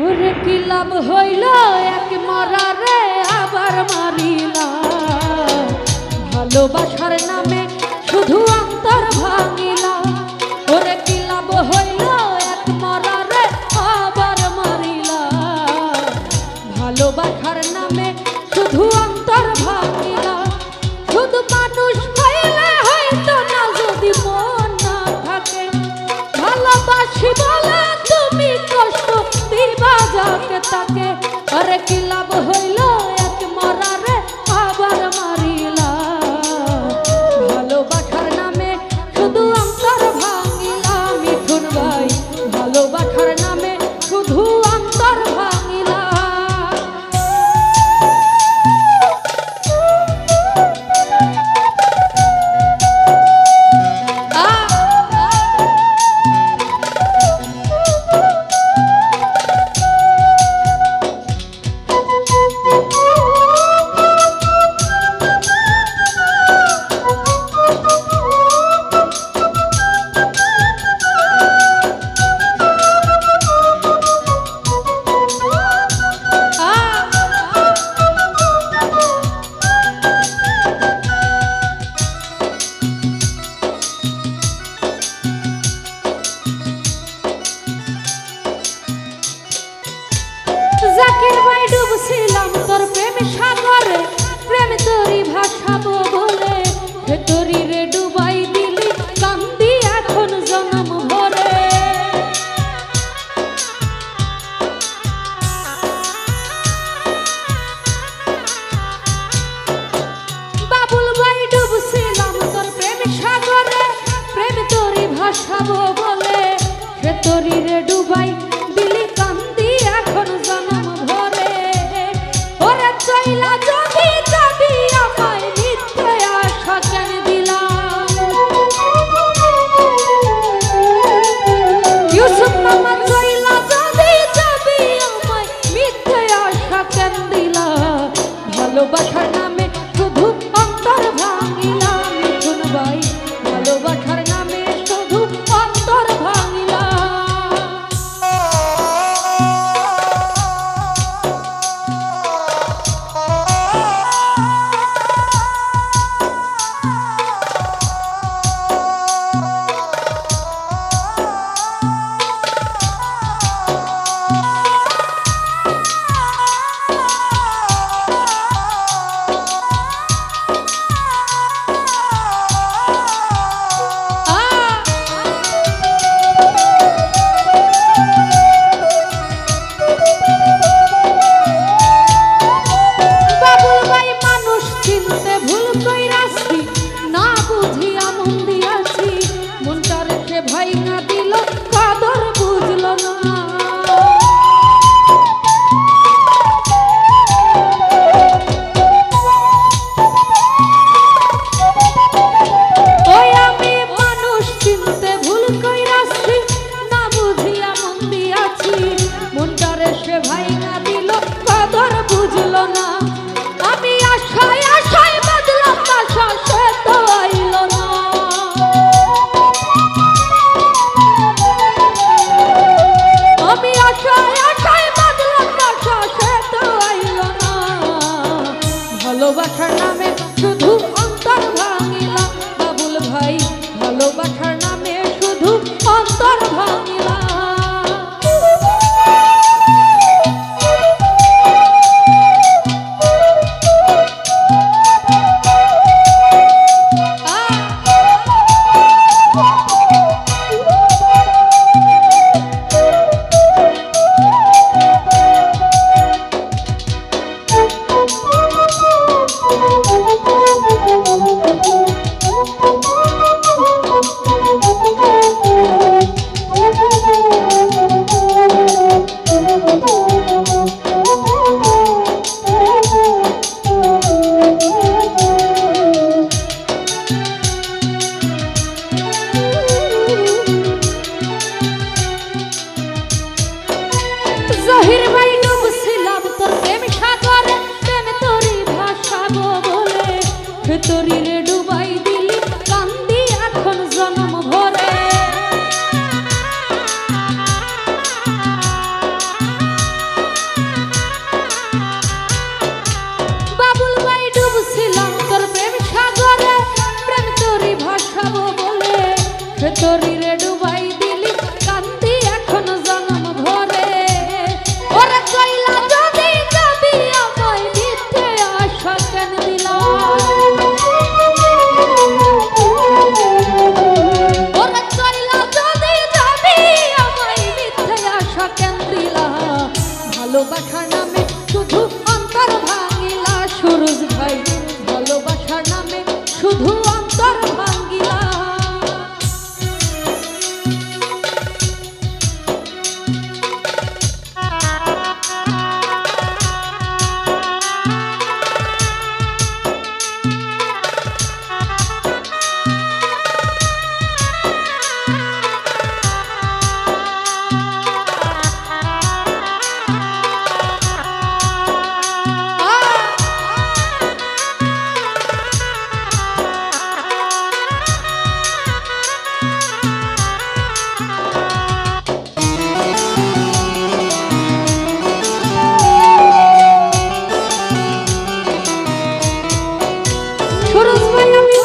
ওরে কি লাভ হইল? এক মরা রে আবার মারিলা ভালোবাসার না তাকে করে কি লাভ হয়ে জাকির ভাই ডুবছিলাম তোর প্রেম সাগরে। প্রেম তোরি ভাসাবো বলে ভেতরি রে ডুবাই দিলি কান্দি এখন জনম ভরে। বাবুল ভাই ডুবছিলাম তোর প্রেম সাগরে, প্রেম তোরি ভাসাবো বলে ভেতরি রে ভালোবাসা worker, I'm শরীরে ডুবাই দিলি, কান্দি এখন জনম ভরে। বাবুল ভাই ডুবছিলাম তোর প্রেম সাগরে, প্রেম তোরই ভাসাবো বলে তোরই Thank you.